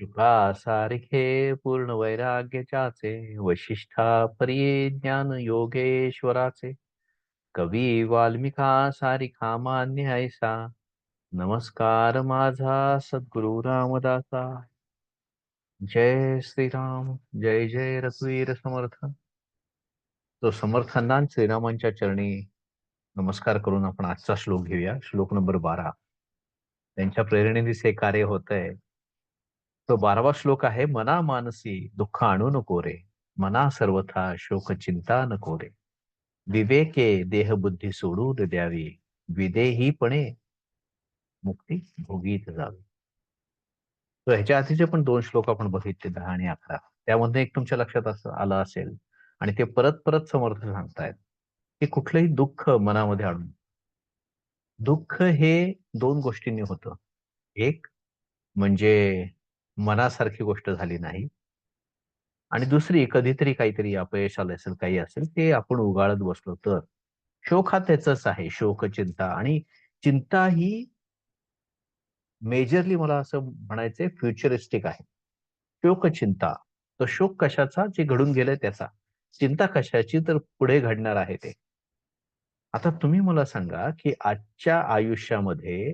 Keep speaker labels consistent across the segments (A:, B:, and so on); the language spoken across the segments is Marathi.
A: शुका सारखे पूर्ण वैराग्याचे वशिष्ठा परी ज्ञान योगेश्वराचे. कवी वाल्मिका सारिखा मान्य ऐसा. नमस्कार माझा सद्गुरु रामदासा. जय श्रीराम जय जय रघुवीर समर्थ तो समर्थांना श्रीरामांच्या चरणी नमस्कार करून आपण आजचा श्लोक घेऊया. श्लोक नंबर बारा. त्यांच्या प्रेरणेने हे कार्य होत आहे तो बारावा श्लोक आहे मना मानसी दुःख आणू नको रे मना सर्वथा शोक चिंता नको रे. विवेके देह बुद्धी सोडू दे द्यावी विदेहीपणे मुक्ती भोगीत जावी. तर ह्याच्या आधीचे पण दोन श्लोक आपण बघितले दहा आणि अकरा. त्यामध्ये एक तुमच्या लक्षात असं आलं असेल आणि ते परत परत समर्थ सांगतायत की कुठलंही दुःख मनामध्ये आणून दुःख हे दोन गोष्टींनी होतं. एक म्हणजे मनासारखी गोष्ट झाली नाही. आणि दुसरी कधीतरी काहीतरी अपयश आलं असेल काही असेल ते आपण उगाळत बसलो तर. शोक हा त्याच आहे शोक चिंता. आणि चिंता ही मेजरली मला असं म्हणायचंय फ्युचरिस्टिक आहे. शोक चिंता. तो शोक कशाचा जे घडून गेलंय त्याचा. चिंता कशाची तर पुढे घडणार आहे ते. आता तुम्ही मला सांगा की आजच्या आयुष्यामध्ये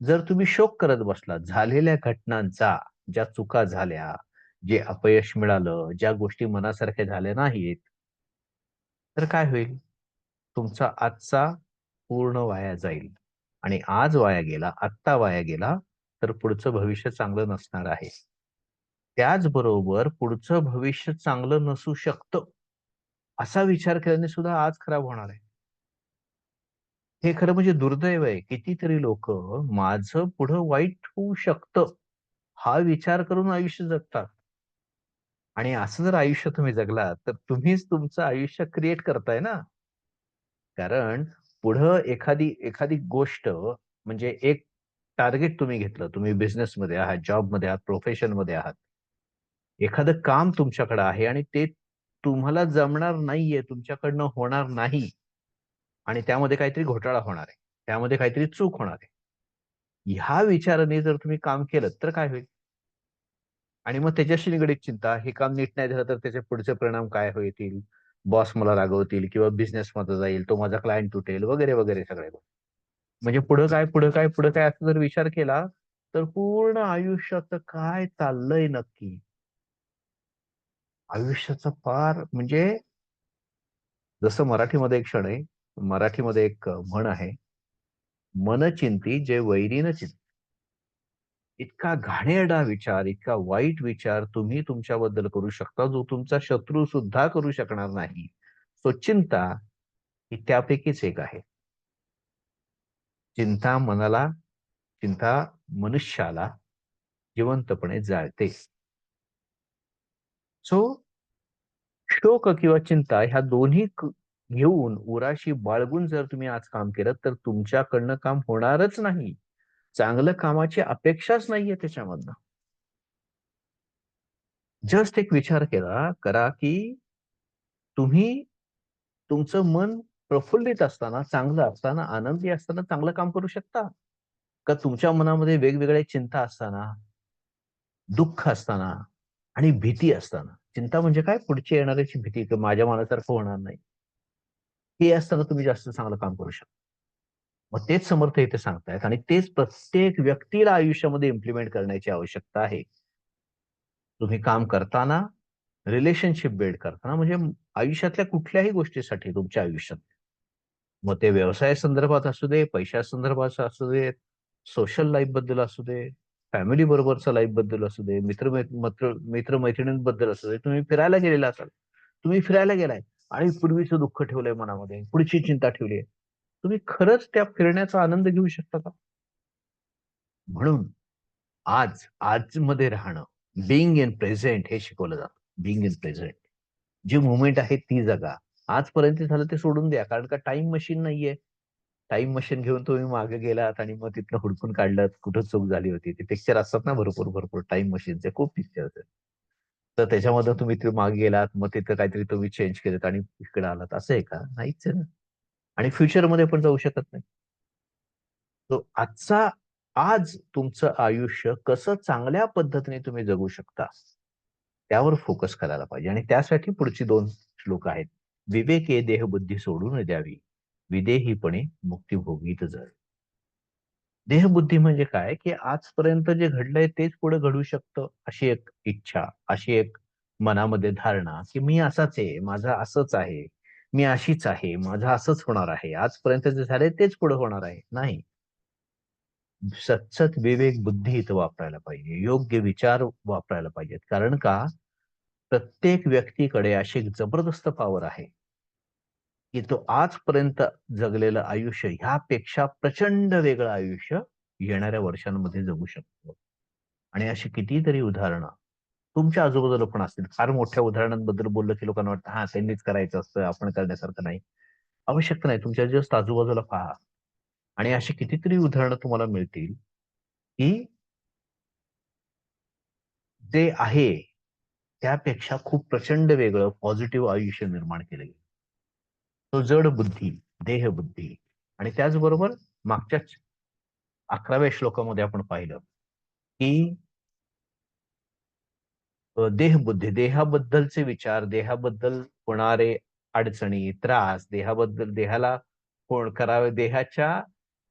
A: जर तुम्ही शोक करत बसला झालेल्या घटनांचा ज्या चुका झाल्या जे अपयश मिळालं ज्या गोष्टी मनासारख्या झाल्या नाहीत तर काय होईल? तुमचा आजचा पूर्ण वाया जाईल. आणि आज वाया गेला आत्ता वाया गेला तर पुढचं भविष्य चांगलं नसणार आहे. त्याचबरोबर पुढचं भविष्य चांगलं नसू शकतं असा विचार केल्याने सुद्धा आज खराब होणार आहे. हे खरं म्हणजे दुर्दैव आहे. कितीतरी लोक माझं पुढं वाईट होऊ शकतं हा विचार करून आयुष्य जगतात. आणि असं जर आयुष्य तुम्ही जगलात तर तुम्हीच तुमचं आयुष्य क्रिएट करताय ना. कारण पुढं एखादी एखादी गोष्ट म्हणजे एक टार्गेट तुम्ही घेतलं तुम्ही बिझनेसमध्ये आहात जॉबमध्ये आहात प्रोफेशनमध्ये आहात. एखादं काम तुमच्याकडे आहे आणि ते तुम्हाला जमणार नाहीये तुमच्याकडनं होणार नाही. आणि त्यामध्ये काहीतरी घोटाळा होणार आहे. त्यामध्ये काहीतरी चूक होणार आहे. ह्या विचाराने जर तुम्ही काम केलं तर काय होईल? आणि मग त्याच्याशी निगडीत चिंता हे काम नीट नाही झालं तर त्याचे पुढचे परिणाम काय होतील? बॉस मला रागवतील किंवा बिझनेस मध्ये जाईल तो माझा क्लायंट तुटेल वगैरे वगैरे सगळे म्हणजे पुढं काय पुढं काय पुढं काय असं जर विचार केला तर पूर्ण आयुष्याचं काय चाललंय नक्की? आयुष्याचं फार म्हणजे जसं मराठीमध्ये एक क्षण आहे मराठीमध्ये एक म्हण आहे मनचिंती जे वैरीन चिंत. इतका घाणेरडा विचार इतका वाईट विचार तुम्ही तुमच्याबद्दल करू शकता जो तुमचा शत्रू सुद्धा करू शकणार नाही. सो चिंता ही त्यापैकीच एक आहे. चिंता मनाला चिंता मनुष्याला जिवंतपणे जाळते. सो शोक किंवा चिंता ह्या दोन्ही घेऊन उराशी बाळगून जर तुम्ही आज काम केलं तर तुमच्याकडनं काम होणारच नाही. चांगलं कामाची अपेक्षाच नाहीये त्याच्यामधनं. जस्ट एक विचार केला करा की तुम्ही तुमचं मन प्रफुल्लित असताना चांगलं असताना आनंदी असताना चांगलं काम करू शकता. का तुमच्या मनामध्ये वेगवेगळ्या चिंता असताना दुःख असताना आणि भीती असताना? चिंता म्हणजे काय? पुढची येणाऱ्याची भीती माझ्या मनासारखं होणार नाही. हे असताना तुम्ही जास्त चांगलं काम करू शकता. मग तेच समर्थ इथे सांगतायत आणि तेच प्रत्येक व्यक्तीला आयुष्यामध्ये इम्प्लिमेंट करण्याची आवश्यकता आहे. तुम्ही काम करताना रिलेशनशिप बिल्ड करताना म्हणजे आयुष्यातल्या कुठल्याही गोष्टीसाठी तुमच्या आयुष्यात. मग ते व्यवसाय संदर्भात असू दे पैशा संदर्भात असू दे सोशल लाईफबद्दल असू दे फॅमिली बरोबरचा लाईफबद्दल असू दे मित्र मित्र मित्र मैत्रिणींबद्दल असू दे तुम्ही फिरायला गेलेला असाल. तुम्ही फिरायला गेलाय. आणि पूर्वीचं दुःख ठेवलंय मनामध्ये पुढची चिंता ठेवली आहे. तुम्ही खरंच त्या फिरण्याचा आनंद घेऊ शकता का? म्हणून आज आज मध्ये राहणं बिईंग इन प्रेझेंट हे शिकवलं जातं. बिईंग इन प्रेझेंट जी मुवमेंट आहे ती जगा. आजपर्यंत झालं ते सोडून द्या कारण का टाइम मशीन नाहीये. टाइम मशीन घेऊन तुम्ही मागे गेलात आणि मग तिथनं हुडकून काढलं कुठं चूक झाली होती. ते पिक्चर असतात ना भरपूर भरपूर. टाइम मशीनचे खूप पिक्चर आहेत. तर त्याच्यामध्ये तुम्ही ते मागे गेलात मग तिथं काहीतरी तुम्ही चेंज केलेत आणि इकडे आलात. असं आहे का? नाहीच आहे ना. आणि फ्युचरमध्ये पण जाऊ शकत नाही. तो आजचा आज तुमचं आयुष्य कसं चांगल्या पद्धतीने तुम्ही जगू शकता त्यावर फोकस करायला पाहिजे. आणि त्यासाठी पुढची दोन श्लोक आहेत. विवेके देहबुद्धी सोडून द्यावी. विदेहीपणे मुक्ती भोगीत जर. देहबुद्धी म्हणजे काय? की आजपर्यंत जे घडलंय तेच पुढे घडू शकतं अशी एक इच्छा अशी एक मनामध्ये धारणा की मी असाच आहे माझं असंच आहे मी अशीच आहे माझं असंच होणार आहे आजपर्यंत जे झालंय तेच पुढे होणार आहे. नाही. सतसत विवेक बुद्धी इथं वापरायला पाहिजे योग्य विचार वापरायला पाहिजेत. कारण का? प्रत्येक व्यक्तीकडे अशी एक जबरदस्त पॉवर आहे. की तो आजपर्यंत जगलेलं आयुष्य ह्यापेक्षा प्रचंड वेगळं आयुष्य येणाऱ्या वर्षांमध्ये जगू शकतो. आणि अशी कितीतरी उदाहरणं तुमच्या आजूबाजूला पण असतील. फार मोठ्या उदाहरणांबद्दल बोललं की लोकांना वाटतं हा त्यांनीच करायचं असतं आपण करण्यासारखं नाही. आवश्यकता नाही तुमच्या जस्ट आजूबाजूला पहा. आणि अशी कितीतरी उदाहरणं तुम्हाला मिळतील की जे आहे त्यापेक्षा खूप प्रचंड वेगळं पॉझिटिव्ह आयुष्य निर्माण केलं गेलं. तो जड बुद्धी देह बुद्धी आणि त्याचबरोबर मागच्याच अकराव्या श्लोकामध्ये आपण पाहिलं की देहबुद्धी देहाबद्दलचे विचार देहाबद्दल होणारे अडचणी त्रास देहाबद्दल देहाला कोण करावे? देहाच्या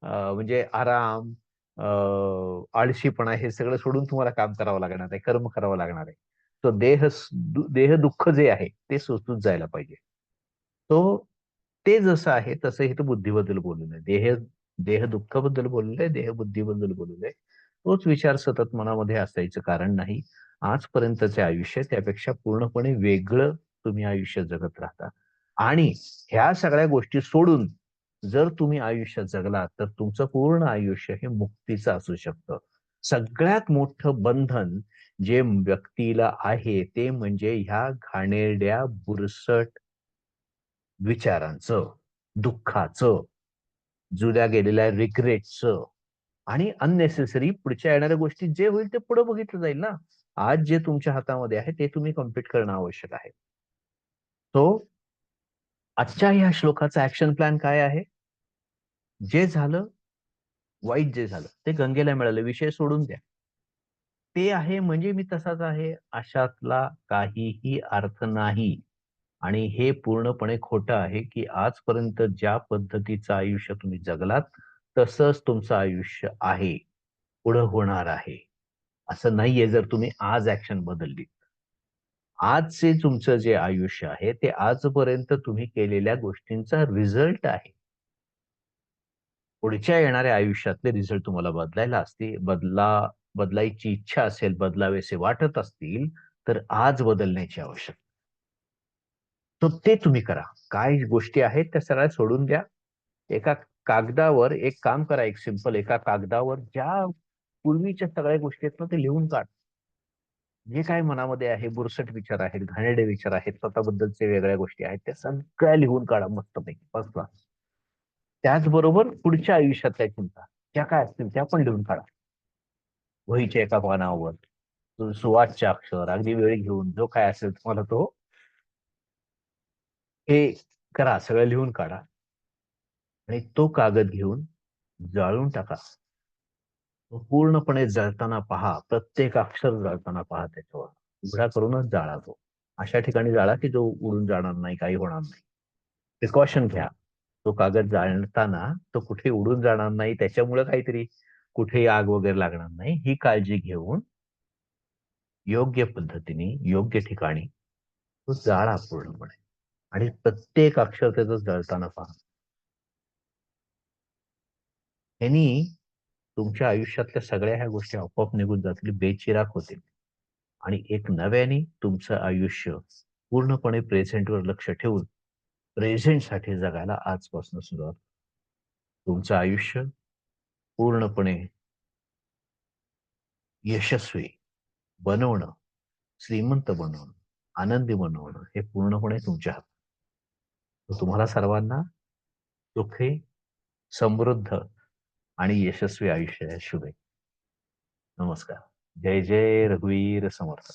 A: म्हणजे आराम आळशीपणा हे सगळं सोडून तुम्हाला काम करावं लागणार आहे कर्म करावं लागणार आहे. तो देह देह दुःख जे आहे ते सोचून जायला पाहिजे. तो ते जसं आहे तसं इथं बुद्धीबद्दल बोललेलं आहे. देह देह दुःखाबद्दल बोललेलं आहे देह बुद्धीबद्दल बोललेलं आहे. तोच विचार सतत मनामध्ये असायचं कारण नाही. आजपर्यंतचे आयुष्य त्यापेक्षा पूर्णपणे वेगळं तुम्ही आयुष्य जगत राहता. आणि ह्या सगळ्या गोष्टी सोडून जर तुम्ही आयुष्य जगलात तर तुमचं पूर्ण आयुष्य हे मुक्तीचं असू शकतं. सगळ्यात मोठं बंधन जे व्यक्तीला आहे ते म्हणजे ह्या घाणेरड्या बुरसट विचारांचं दुःखाचं जुन्या गेलेल्या रिग्रेटचं आणि अननेसेसरी पुढच्या येणाऱ्या गोष्टी जे होईल ते पुढे बघितलं जाईल ना. आज जे तुमच्या हातामध्ये आहे ते तुम्ही कंप्लीट करणं आवश्यक आहे. तो आजच्या ह्या श्लोकाचा ऍक्शन प्लॅन काय आहे? जे झालं वाईट जे झालं ते गंगेला मिळालं. विषय सोडून द्या. ते आहे म्हणजे मी तसाच आहे अशातला काहीही अर्थ नाही. आणि हे पूर्णपणे खोटं आहे की आजपर्यंत ज्या पद्धतीचं आयुष्य तुम्ही जगलात तसंच तुमचं आयुष्य आहे पुढं होणार आहे. असं नाहीये जर तुम्ही आज ऍक्शन बदलली आजचे तुमचं जे आयुष्य आहे ते आजपर्यंत तुम्ही केलेल्या गोष्टींचा रिझल्ट आहे. पुढच्या येणाऱ्या आयुष्यातले रिझल्ट तुम्हाला बदलायला असतील बदला बदलायची इच्छा असेल बदलावेसे वाटत असतील तर आज बदलण्याची आवश्यकता तर ते तुम्ही करा. काय गोष्टी आहेत त्या सगळ्या सोडून द्या. एका कागदावर एक काम करा एक सिंपल एका कागदावर ज्या पूर्वीच्या सगळ्या गोष्टी आहेत ना ते लिहून काढ. जे काय मनामध्ये आहे बुरसट विचार आहेत घाणेरडे विचार आहेत स्वतःबद्दलचे वेगळ्या गोष्टी आहेत त्या सगळ्या लिहून काढा मस्तपैकी. फर्स्ट क्लास त्याचबरोबर पुढच्या आयुष्यातल्या चिंता त्या काय असतील त्या पण लिहून काढा. वहीच्या एका पानावर सुवासच्या अक्षर अगदी वेळ घेऊन जो काय असेल तुम्हाला तो हे करा सगळं लिहून काढा. आणि तो कागद घेऊन जाळून टाका. पूर्णपणे जळताना पहा प्रत्येक अक्षर जळताना पहा त्याच्यावर. उघडा करूनच जाळा तो. अशा ठिकाणी जाळा की जो उडून जाणार नाही काही होणार नाही. प्रिकॉशन घ्या. तो कागद जाळताना तो कुठे उडून जाणार नाही त्याच्यामुळे काहीतरी कुठे आग वगैरे लागणार नाही. ही काळजी घेऊन योग्य पद्धतीने योग्य ठिकाणी तो जाळा पूर्णपणे. आणि प्रत्येक अक्षर त्याचं जळताना पहा. यांनी तुमच्या आयुष्यातल्या सगळ्या ह्या गोष्टी आपोआप निघून जातील बेचिराग होतील. आणि एक नव्याने तुमचं आयुष्य पूर्णपणे प्रेझेंटवर लक्ष ठेवून प्रेझेंटसाठी जगायला आजपासून सुरुवात तुमचं आयुष्य पूर्णपणे यशस्वी बनवणं श्रीमंत बनवणं आनंदी बनवणं हे पूर्णपणे तुमच्या हातात तुम्हाला सर्वांना सुखी समृद्ध आणि यशस्वी आयुष्य शुभे नमस्कार. जय जय रघुवीर समर्थ